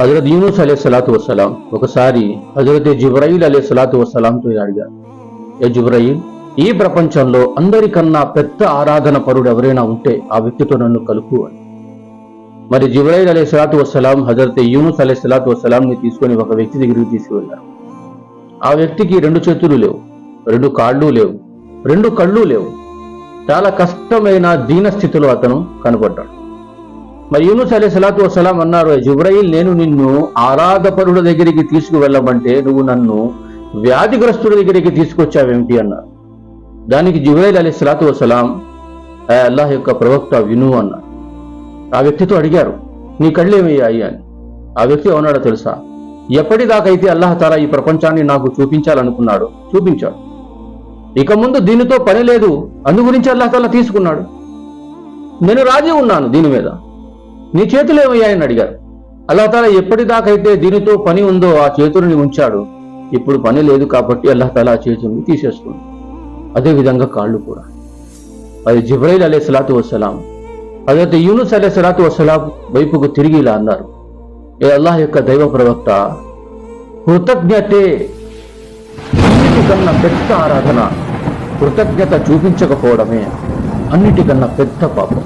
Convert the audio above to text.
హజరత్ యూనుస్ అలే సలాతు వసలాం ఒకసారి హజరత్ జుబ్రయిల్ అలే సలాతు వసలాంతో అడిగారు ఏ జుబ్రయిల్ ఈ ప్రపంచంలో అందరికన్నా పెద్ద ఆరాధన పరుడు ఎవరైనా ఉంటే ఆ వ్యక్తితో నన్ను కలుపు అని. మరి జిబ్రాయిల్ అలే సలాతు వసలాం హజరత్ యూనుస్ అలే సలాతు వసలాంని తీసుకొని ఒక వ్యక్తి దగ్గరికి తీసుకువెళ్ళారు. ఆ వ్యక్తికి రెండు చేతులు లేవు రెండు కాళ్ళు లేవు రెండు కళ్ళు లేవు. చాలా కష్టమైన దీన స్థితిలో అతను కనపడ్డాడు మరి యూనుస్ అలే సలాతు వసలాం అన్నారు జుబ్రయిల్ నేను నిన్ను ఆరాధపరుల దగ్గరికి తీసుకువెళ్ళమంటే నువ్వు నన్ను వ్యాధిగ్రస్తుడి దగ్గరికి తీసుకొచ్చావేమిటి అన్నారు. దానికి జుబ్రయిల్ అలీ సలాతు వసలాం అల్లాహ్ యొక్క ప్రవక్త విను అన్నారు. ఆ వ్యక్తితో అడిగారు నీ కళ్ళేమయ్యాయి అని. ఆ వ్యక్తి అవునాడో తెలుసా? ఎప్పటిదాకైతే అల్లాహ్ తాలా ఈ ప్రపంచాన్ని నాకు చూపించాలనుకున్నాడు చూపించాడు. ఇక ముందు దీనితో పని లేదు అందు గురించి అల్లాహ్ తాలా తీసుకున్నాడు. నేను రాజీ ఉన్నాను దీని మీద. నీ చేతులు ఏమయ్యాయని అడిగారు. అల్లాహతాలా ఎప్పటిదాకైతే దీనితో పని ఉందో ఆ చేతులని ఉంచాడు. ఇప్పుడు పని లేదు కాబట్టి అల్లాహతాలా ఆ చేతుల్ని తీసేసుకుంది. అదేవిధంగా కాళ్ళు కూడా. అది జిబ్రైల్ అలే సలాతు వసలాం హజరత్ యూనుస్ అలే సలాతు వసలాం వైపుకు తిరిగి ఇలా అన్నారు. ఏ అల్లాహ్ యొక్క దైవ ప్రవక్త కృతజ్ఞతే అన్నిటికన్నా పెద్ద ఆరాధన కృతజ్ఞత చూపించకపోవడమే అన్నిటికన్నా పెద్ద పాపం.